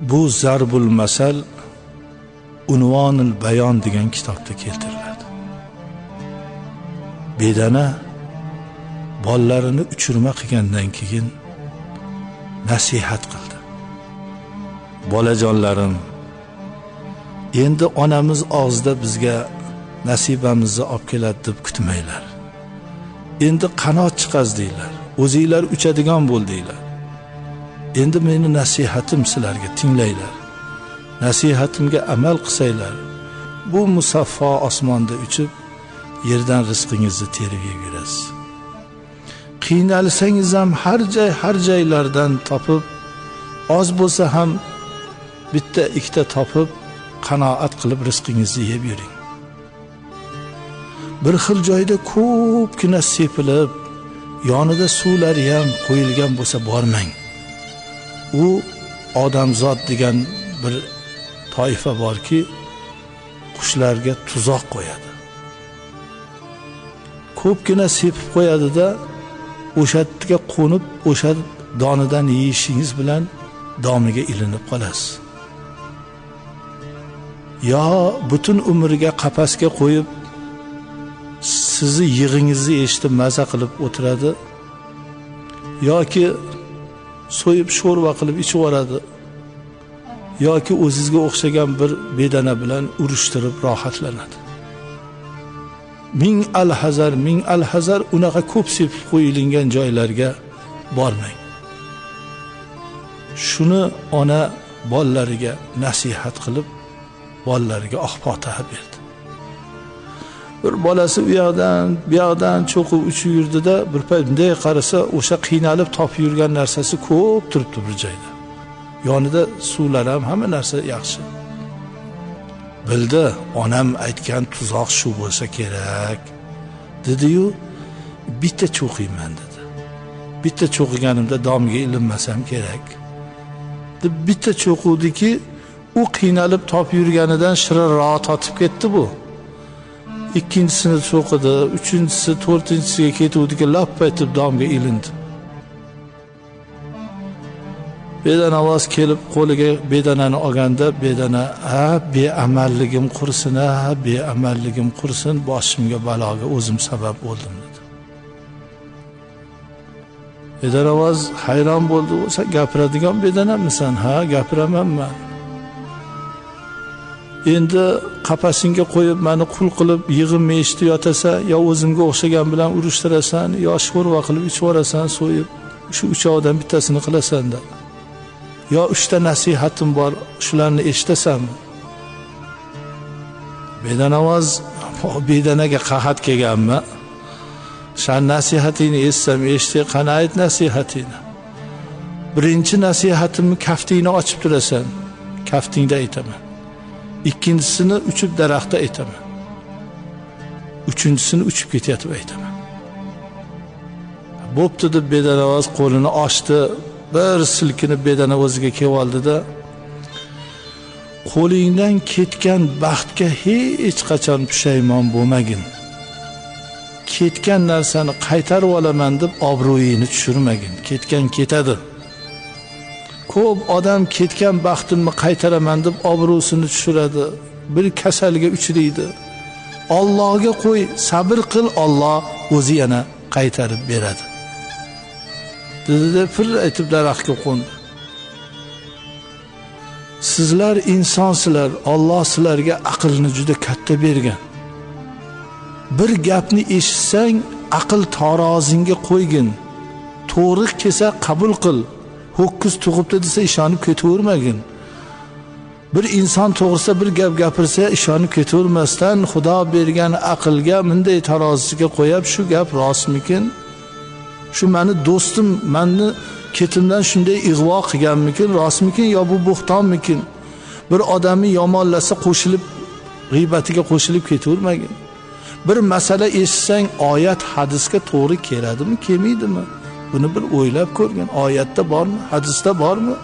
bu zarbul masal unvonil bayon degan kitobda keltiriladi. Bedana bolalarini uchirma qilgandan keyin nasihat qildi. Bolajonlarim endi onamiz og'zida bizga nasibamizni olib keladi deb kutmanglar. Endi qanot chiqazdinglar o'zinglar uchadigan bo'ldinglar endi meni nasihatim sizlarga tinglanglar. Nasihatimga amal qilsanglar bu musaffo osmonda uchib yerdan rizqingizni terib yeyverasiz qiynalsangiz ham har joy har joylardan topib oz bo'lsa ham bitta ikkita topib qanoat qilib rizqingizni yeb yuring. Bir xil joyda ko'pgina sepilib yonida suvlari ham qo'yilgan bo'lsa bormang. U odamzod degan bir toifa borki qushlarga tuzoq qo'yadi. Ko'pgina sepib qo'yadida o'sha yerga qo'nib o'sha donidan yeyishingiz bilan domiga ilinib qolasiz. Yo butun umriga qapasga qo'yib sizni yig'ingizni eshitib maza qilib o'tiradi yoki so'yib sho'rva qilib ichib yuboradi yoki o'zizga o'xshagan bir bedana bilan urushtirib rohatlanadi. Ming alhazar ming alhazar unaqa ko'p sepib qo'yilgan joylarga bormang. Shuni ona bolalariga nasihat qilib bolalariga oq fotiha berdi bir bolasi u yoqdan bu yoqdan cho'qib uchib yurdida bir payt bunday qarasa o'sha qiynalib topib yurgan narsasi ko'p turibdi bir joyda. Yonida suvlar ham hamma narsa yaxshi. Bildi onam aytgan tuzoq shu bo'lsa kerak. Dediyu bitta cho'qiyman dedi. Bitta cho'qiganimda domiga ilinmasam kerak. Deb bitta cho'quvdiki u qiynalib topib yurganidan shirinroq totib ketdi bu. Ikkinchisini so'qidi uchinchisi to'rtinchisiga ketuvdiki lappa etib domga ilindi. Bedanavoz kelib qo'liga bedanani olganda bedana ha beamalligim qursin ha beamalligim qursin boshimga baloga o'zim sabab bo'ldim dedi. Bedanavoz hayron bo'ldi sen gapiradigan bedanamisan ha gapiramanman. Endi qafasingga qo'yib mani qul qilib yig'im eshitib yotasan yo o'zimga o'xshagan bilan urushtirasan yo sho'rva qilib ichib yuborasan so'yib shu uchovidan bittasini qilasanda yo uchta nasihatim bor shularni eshitasanmi? Bedanavoz bedanaga qahat kelganmi? Shan nasihatingni eshitsam eshitay qani ayt nasihatingni? Birinchi nasihatimni kaftingni ochib turasan kaftingda aytaman. Ikkinchisini uchib daraxtda aytaman uchinchisini uchib ketayotib aytaman bo'pti deb bedanavoz qo'lini ochdi bir silkinib bedana o'ziga kelib oldida qo'lingdan ketgan baxtga hech qachon pushaymon bo'lmagin ketgan narsani qaytarib olaman deb obro'yingni tushirmagin ketgan ketadi ko'p odam ketgan baxtimni qaytaraman deb obro'sini tushiradi. Bir kasalga uchraydi ollohga qo'y sabr qil olloh o'zi yana qaytarib beradi. Dedida fir aytib daraxtga qo'ndi. Sizlar insonsizlar olloh sizlarga aqlni juda katta bergan. Bir gapni eshitsang aql tarozingga qo'ygin. To'g'ri kelsa qabul qil. Ho'kiz tug'ibdi desa ishonib ketavermagin. Bir inson to'g'risida bir gap gapirsa ishonib ketavermasdan xudo bergan aqlga bunday tarozisiga qo'yib shu gap rostmikin? Shu mani do'stim manni ketimdan shunday ig'vo qilganmikin rostmikin yo bu bo'xtonmikin? Bir odamni yomonlasa qo'shilib g'iybatga qo'shilib ketavermagin. Bir masala eshitsang oyat hadisga to'g'ri keladimi kelmaydimi? Buni bir o'ylab ko'rgin. Oyatda bormi hadisda bormi?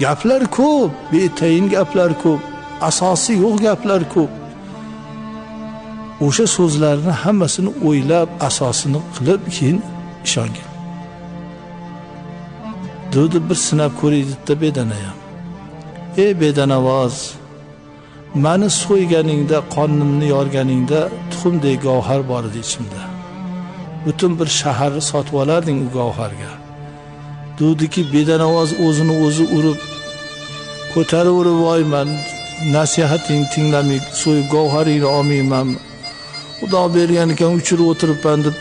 Gaplar ko'p betayin gaplar ko'p asosi yo'q gaplar ko'p. O'sha so'zlarni hammasini o'ylab asosini qilib keyin ishongin. Dedi bir sinab ko'ray dedida bedana ham ey bedanavoz mani so'yganingda qornimni yorganingda tuxumdek gavhar bor edi ichimda. Butun bir shaharni sotib olarding u gavharga dudiki bedanavoz o'zini o'zi urib ko'taraverib voyman nasihating tinglamay so'yib gavharingni olmayman. Xudo bergan ekan uchirib o'tiribman deb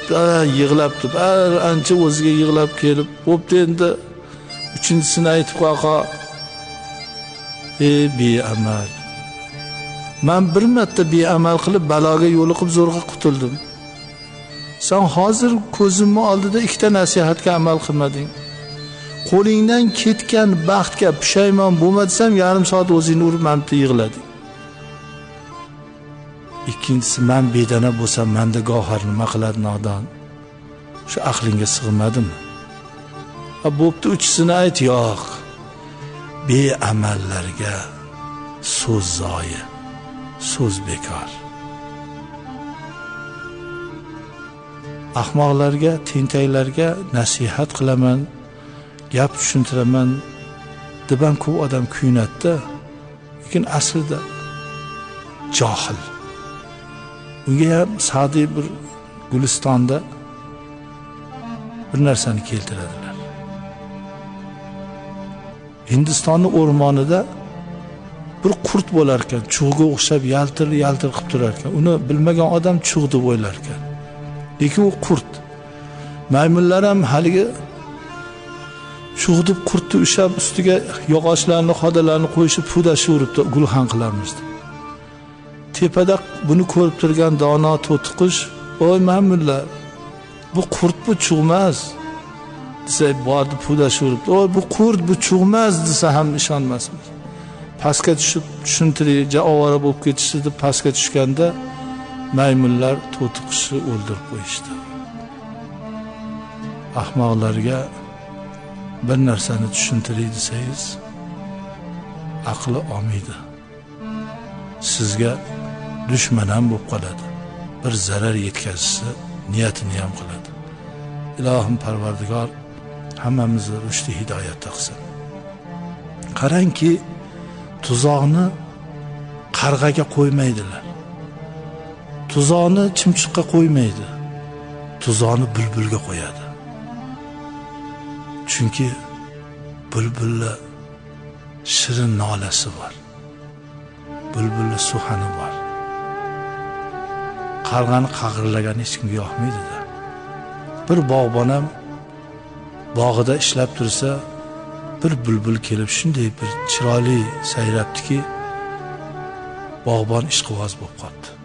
yig'lab deb ancha o'ziga yig'lab kelib bo'pti endi. Uchinchisini aytib qaqa ey beamal. Man bir marta beamal qilib baloga yo'liqib zo'rg'a qutuldim san hozir ko'zimni oldida ikkita nasihatga amal qilmading. Qo'lingdan ketgan baxtga pushaymon bo'lma desam yarim soat o'zingni urib mana bitta yig'lading. Ikkinchisi man bedana bo'lsam manda gohar nima qiladi nodon? Shu aqlingga sig'madimi? Bo'pti uchisini ayt yo'q. Beamallarga so'z zoyi so'z bekor. Ahmoqlarga tentaklarga nasihat qilaman gap tushuntiraman. Deb ham ko'p odam kuyunadida lekin aslida johil. Unga ham sadiy bir gulistonda bir narsani keltiradilar. Hindistonni o'rmonida bir qurt bo'lar ekan chug'ga o'xshab yaltir yaltir qilib turar ekan uni bilmagan odam chug' deb o'ylar ekan lekin u qurt. Maymunlar ham haligi chug' qurtni ushlab ustiga yog'ochlarni xodalarni qo'yishib pudashaveribdi gulxan qilarmiz tepada buni ko'rib turgan dono to'tiqush voy maymunlar bu qurt bu chug'mas desa bordi pudashaveribdi voy bu qurt bu chug'mas desa ham ishonmasmiz. Pastga tushib tushuntiring ovora bo'lib ketishdi deb pastga tushganda maymunlar to'tiqushni o'ldirib qo'yishdi. Ahmoqlarga bir narsani tushuntiray desangiz aqli olmaydi. Sizga dushman ham bo'lib qoladi. Bir zarar yetkazishni niyatini ham qiladi. Ilohim parvardigor hammamizni rushdi hidoyatda qilsin. Qarangki tuzoqni qarg'aga qo'ymaydilar. Tuzoqni chimchiqqa qo'ymaydi. Tuzoqni bulbulga qo'yadi. Chunki bulbulni shirin nolasi bor. Bulbulni suhani bor. Qarg'ani qag'irlagani hech kimga yoqmaydida bir bog'bon ham bog'ida ishlab tursa bir bulbul kelib shunday bir chiroyli sayrabdiki bog'bon ishqiboz bo'lib qolibdi.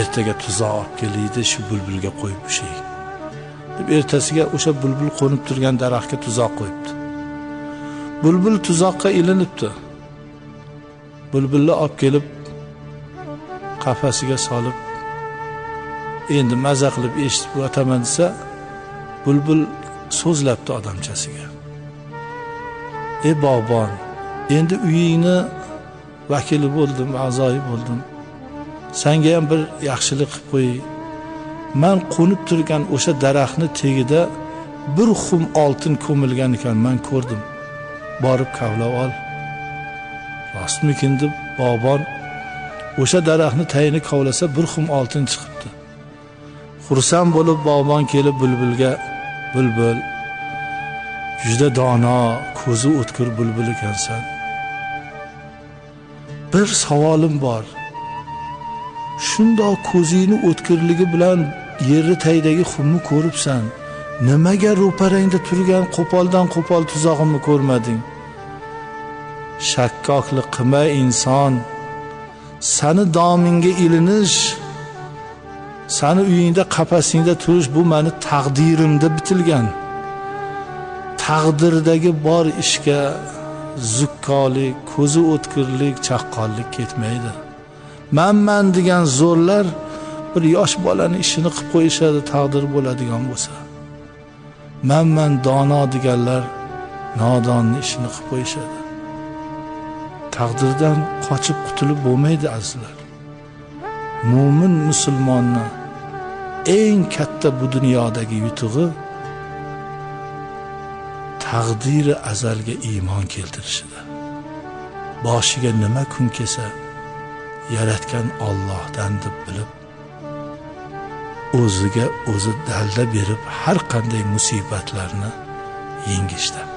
Ertaga tuzoq olib kelaydi shu bulbulga qo'yib ushlaylik deb ertasiga o'sha bulbul qo'nib turgan daraxtga tuzoq qo'yibdi. Bulbul tuzoqqa ilinibdi. Bulbulni olib kelib qafasiga solib endi maza qilib eshitib yotaman desa bulbul so'zlabdi odamchasiga. Ey bog'bon endi uyingni vakili bo'ldim a'zoyi bo'ldim. Sanga ham bir yaxshilik qilib qo'y. Man qo'nib turgan o'sha daraxtni tagida bir xum oltin ko'milgan ekan man ko'rdim. Borib kavlab ol. Rostmikin deb bog'bon o'sha daraxtni tagini kovlasa bir xum oltin chiqibdi. Xursand bo'lib bog'bon kelib bulbulga bulbul. Juda dono ko'zi o'tkir bulbul ekansan. Bir savolim bor. Shundoq ko'zingni o'tkirligi bilan yerni tagidagi xumni ko'ribsan. Nimaga ro'parangda turgan qo'poldan qo'pol tuzog'imni ko'rmading? Shakkoklik qilma inson sani domingga ilinish sani uyingda qafasingda turish bu mani taqdirimda bitilgan. Taqdirdagi bor ishga zukkolik ko'zi o'tkirlik chaqqonlik ketmaydi. Manman degan zo'rlar bir yosh bolani ishini qilib qo'yishadi taqdir bo'ladigan bo'lsa. Manman dono deganlar nodonni ishini qilib qo'yishadi. Taqdirdan qochib qutulib bo'lmaydi azizlar. Mo'min musulmonni eng katta bu dunyodagi yutug'i taqdiri azalga iymon keltirishida. Boshiga nima kun kelsa yaratgan ollohdan deb bilib o'ziga o'zi dalda berib har qanday musibatlarni yengishdi.